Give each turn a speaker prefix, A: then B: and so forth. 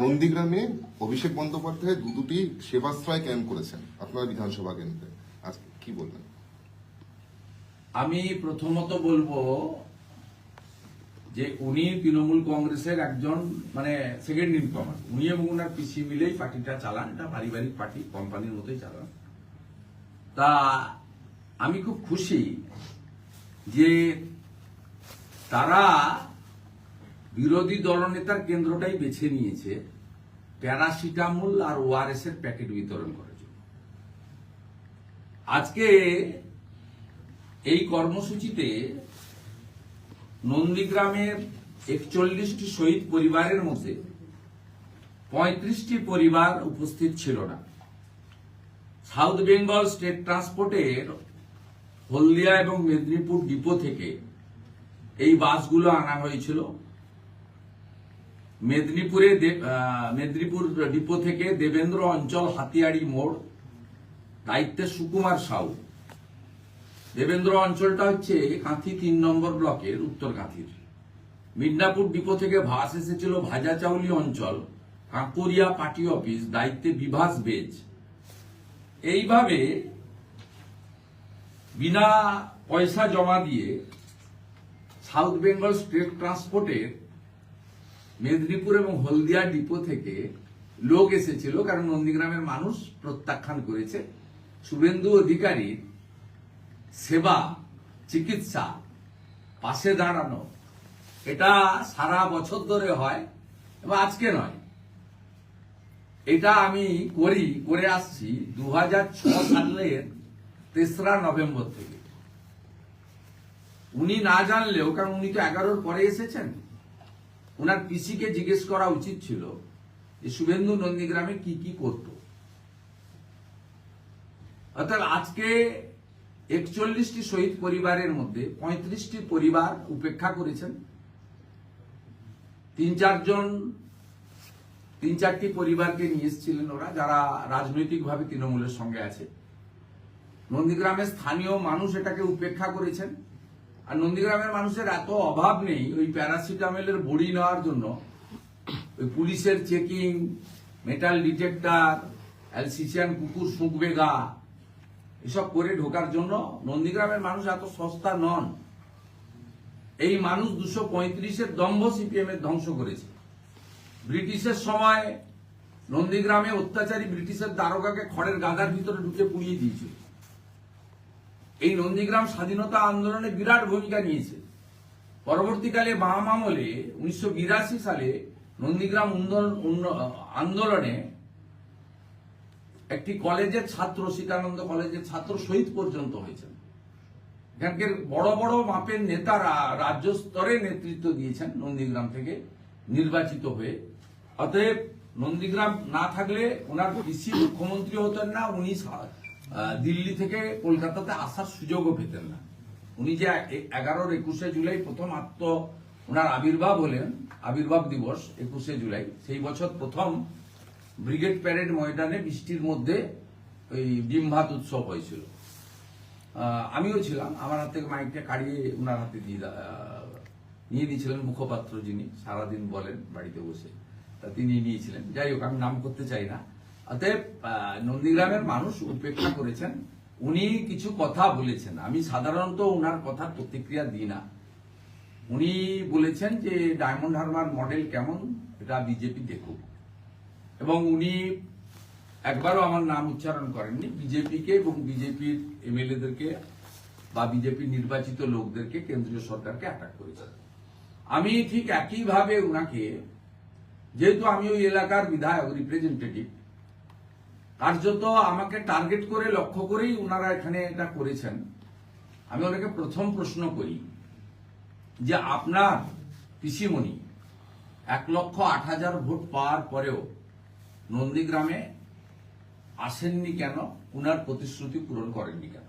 A: নন্দীগ্রামে অভিষেক বন্দ্যোপাধ্যায় দু দুটি সেবাশ্রয় ক্যাম্প করেছেন, আপনারা বিধানসভা কেন্দ্রে। আজকে কি বলবেন?
B: আমি প্রথমত বলব যে উনি তৃণমূল কংগ্রেসের একজন মানে সেকেন্ড ইন কমান্ড উনি এবং উনার পিসি মিলেই পার্টিটা চালান, এটা পারিবারিক পার্টি, কোম্পানির মতোই চালান। তা আমি খুব খুশি যে তারা বিরোধী দলনেতার কেন্দ্রটাই বেছে নিয়েছে প্যারাসিটামল আর ওআরএস এর প্যাকেট বিতরণ করার জন্য। আজকে এই কর্মসূচিতে নন্দীগ্রামের একচল্লিশটি শহীদ পরিবারের মধ্যে পঁয়ত্রিশটি পরিবার উপস্থিত ছিল না। সাউথ বেঙ্গল স্টেট ট্রান্সপোর্টের হলদিয়া এবং মেদিনীপুর ডিপো থেকে এই বাসগুলো আনা হয়েছিল। মেদিনীপুরে মেদিনীপুর ডিপো থেকে দেবেন্দ্র অঞ্চল হাতিয়াড়ি মোড়, দায়িত্বে সুকুমার সাউ। দেবেন্দ্র অঞ্চলটা হচ্ছে কাঁথি তিন নম্বর ব্লকের উত্তর কাঁথির। মিদনাপুর ডিপো থেকে ভাস এসেছিল ভাজাচাউলি অঞ্চল, কাঁকুরিয়া পার্টি অফিস, দায়িত্বে বিভাস বেজ। এইভাবে বিনা পয়সা জমা দিয়ে সাউথ বেঙ্গল স্টেট ট্রান্সপোর্টের মেদিনীপুর এবং হলদিয়া ডিপো থেকে লোক এসেছিল, কারণ নন্দীগ্রামের মানুষ প্রত্যাখ্যান করেছে। শুভেন্দু অধিকারীর সেবা, চিকিৎসা, পাশে দাঁড়ানো, এটা সারা বছর ধরে হয়, এবং আজকে নয়। এটা আমি করি, করে আসছি দু সালের তেসরা নভেম্বর থেকে। উনি না জানলেও, কারণ উনি তো এগারোর পরে এসেছেন ওনার পিসিকে জিজ্ঞেস করা উচিত ছিল যে শুভেন্দু নন্দীগ্রামে কি কি করত। অর্থাৎ আজকে একচল্লিশটি শহীদ পরিবারের মধ্যে পঁয়ত্রিশটি পরিবার উপেক্ষা করেছেন। তিন চারজন, তিন চারটি পরিবারকে নিয়ে এসেছিলেন ওরা, যারা রাজনৈতিকভাবে তৃণমূলের সঙ্গে আছে। নন্দীগ্রামের স্থানীয় মানুষ এটাকে উপেক্ষা করেছেন। আর নন্দীগ্রামের মানুষের এত অভাব নেই, ওই প্যারাসিটামলের বড়ি নেওয়ার জন্য। ওই পুলিশের চেকিং, মেটাল ডিটেক্টর, অ্যালসিসিয়ান কুকুর শুকবে গা, এসব করে ঢোকার জন্য নন্দীগ্রামের মানুষ এত সস্তা নন। এই মানুষ দুশো পঁয়ত্রিশের দম্ভ সিপিএম এর ধ্বংস করেছে। ব্রিটিশের সময় নন্দীগ্রামে অত্যাচারী ব্রিটিশের দারোগাকে খড়ের গাদার ভিতরে ঢুকে পুড়িয়ে দিয়েছিল। এই নন্দীগ্রাম স্বাধীনতা আন্দোলনে বিরাট ভূমিকা নিয়েছে। পরবর্তীকালে বাম আমলে উনিশশো বিরাশি সালে নন্দীগ্রাম আন্দোলনে একটি কলেজের ছাত্র, সীতানন্দ কলেজের ছাত্র শহীদ পর্যন্ত হয়েছেন। এখানকার বড় বড় মাপের নেতারা রাজ্য স্তরে নেতৃত্ব দিয়েছেন নন্দীগ্রাম থেকে নির্বাচিত হয়ে। অতএব নন্দীগ্রাম না থাকলে ওনার পিসি মুখ্যমন্ত্রী হতেন না, উনি দিল্লি থেকে কলকাতাতে আসার সুযোগও পেতেন না। উনি যে এগারোর একুশে জুলাই প্রথম আত্ম ওনার আবির্ভাব হলেন, আবির্ভাব দিবস, একুশে জুলাই। সেই বছর প্রথম ব্রিগেড প্যারেড ময়দানে বৃষ্টির মধ্যে ওই ডিম ভাত উৎসব হয়েছিল। আমিও ছিলাম। আমার হাত থেকে মাইকটা কাড়িয়ে ওনার হাতে দিয়ে নিয়ে দিয়েছিলেন মুখপাত্র যিনি, সারাদিন বলেন বাড়িতে বসে। তা তিনি নিয়েছিলেন। যাই হোক, আমি নাম করতে চাই না। অতএব নন্দীগ্রামের মানুষ উপেক্ষা করেছেন, উনি কিছু কথা বলেছেন। আমি সাধারণত ওনার কথার প্রতিক্রিয়া দিই না। উনি বলেছেন যে, ডায়মন্ড হারবার মডেল কেমন, এটা বিজেপি দেখুক। এবং উনি একবারও আমার নাম উচ্চারণ করেননি। বিজেপিকে এবং বিজেপির এমএলএদেরকে বা বিজেপির নির্বাচিত লোকদেরকে কেন্দ্রীয় সরকারকে অ্যাটাক করেছেন আমি ঠিক একইভাবে উনাকে, যেহেতু আমি ওই এলাকার বিধায়ক রিপ্রেজেন্টেটিভ কার্যত আমাকে টার্গেট করে, লক্ষ্য করেই ওনারা এখানে এটা করেছেন। আমি ওনাকে প্রথম প্রশ্ন করি যে আপনার পিসিমণি এক লক্ষ আট হাজার ভোট পাওয়ার পরেও নন্দীগ্রামে আসেননি কেন? উনার প্রতিশ্রুতি পূরণ করেননি কেন?